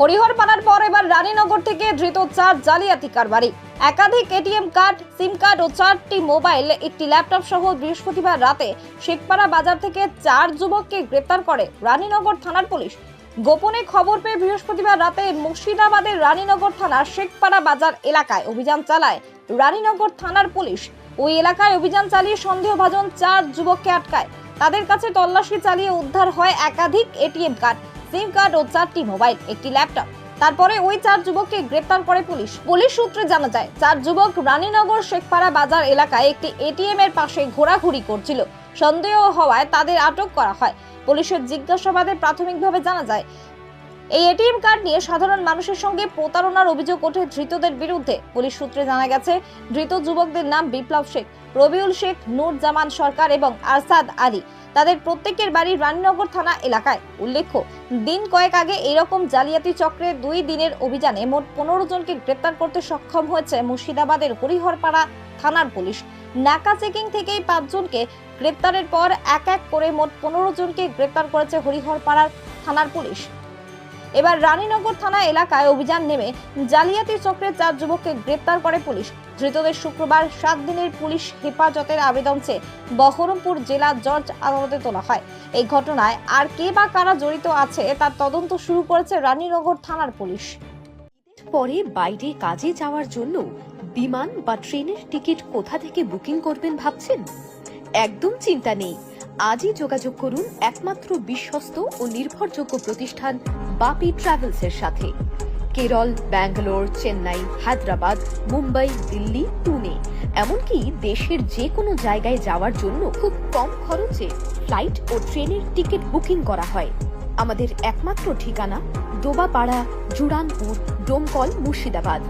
হরিহর পাড়ার পর এবার রানীনগর থেকে ধৃত চার জালিয়াতি কারবারি। একাধিক এটিএম কার্ড, সিম কার্ড ও চারটি মোবাইল, একটি ল্যাপটপ সহ বৃহস্পতিবার রাতে শেখপাড়া বাজার থেকে চার যুবককে গ্রেপ্তার করে রানীনগর থানার পুলিশ। গোপনে খবর পেয়ে বৃহস্পতিবার রাতে মুর্শিদাবাদের রানীনগর থানার শেখপাড়া বাজার এলাকায় অভিযান চালায় রানীনগর থানার পুলিশ। ওই এলাকায় অভিযান চালিয়ে সন্দেহভাজন চার যুবককে আটকায়। তাদের কাছে তল্লাশি চালিয়ে উদ্ধার হয় একাধিক এটিএম কার্ড। সিম কার্ড ও চারটি মোবাইল, একটি ল্যাপটপ। তারপরে ওই চার যুবককে গ্রেপ্তার করে পুলিশ। পুলিশ সূত্রে জানা যায়, চার যুবক রানীনগর শেখপাড়া বাজার এলাকায় একটি এটিএম এর পাশে ঘোরাঘুরি করছিল। সন্দেহ হওয়ায় তাদের আটক করা হয়। পুলিশের জিজ্ঞাসাবাদে প্রাথমিকভাবে জানা যায়, এই এটিএম কার্ড নিয়ে সাধারণ মানুষের সঙ্গে প্রতারণার অভিযোগ ওঠে ধৃতদের বিরুদ্ধে। পুলিশ সূত্রে জানা গেছে, ধৃত যুবকদের নাম বিপ্লব শেখ, রবিউল শেখ নূর জামান সরকার এবং আরসাদ আলী। তাদের প্রত্যেকের বাড়ি রানীনগর থানা এলাকায়। উল্লেখ্য, দিন কয়েক আগে এরকম জালিয়াতি চক্রে দুই দিনের অভিযানে মোট পনেরো জনকে গ্রেপ্তার করতে সক্ষম হয়েছে মুর্শিদাবাদের হরিহরপাড়া থানার পুলিশ। নাকা চেকিং থেকেই পাঁচজনকে গ্রেপ্তারের পর এক এক করে মোট পনেরো জনকে গ্রেপ্তার করেছে হরিহরপাড়ার থানার পুলিশ। এবার রানীনগর থানা এলাকায় অভিযান নেমে জালিয়াতি চক্রের চার যুবককে গ্রেপ্তার করে পুলিশ। ধৃতদের শুক্রবার সাত দিনের পুলিশ হেফাজতের আবেদন চেয়ে বহরমপুর জেলা জজ আদালতে তোলা হয়। এই ঘটনায় আর কে বা কারা জড়িত আছে তার তদন্ত শুরু করেছে রানীনগর থানার পুলিশ। পরে বাইরে কাজে যাওয়ার জন্য বিমান বা ট্রেনের টিকিট কোথা থেকে বুকিং করবেন ভাবছেন? একদম চিন্তা নেই। আজই যোগাযোগ করুন একমাত্র বিশ্বস্ত ও নির্ভরযোগ্য প্রতিষ্ঠান বাপি ট্রাভেলসের সাথে। কেরল, ব্যাঙ্গালোর, চেন্নাই, হায়দ্রাবাদ, মুম্বাই, দিল্লি, পুনে। এমনকি দেশের যে কোনো জায়গায় যাওয়ার জন্য খুব কম খরচে ফ্লাইট ও ট্রেনের টিকিট বুকিং করা হয়। আমাদের একমাত্র ঠিকানা দোবাপাড়া, জুরানপুর, ডোমকল, মুর্শিদাবাদ।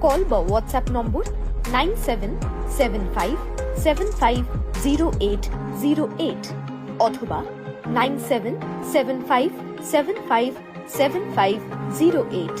কল বা WhatsApp number nine seven seven five seven five zero eight zero eight অথবা nine seven seven five seven five seven five zero eight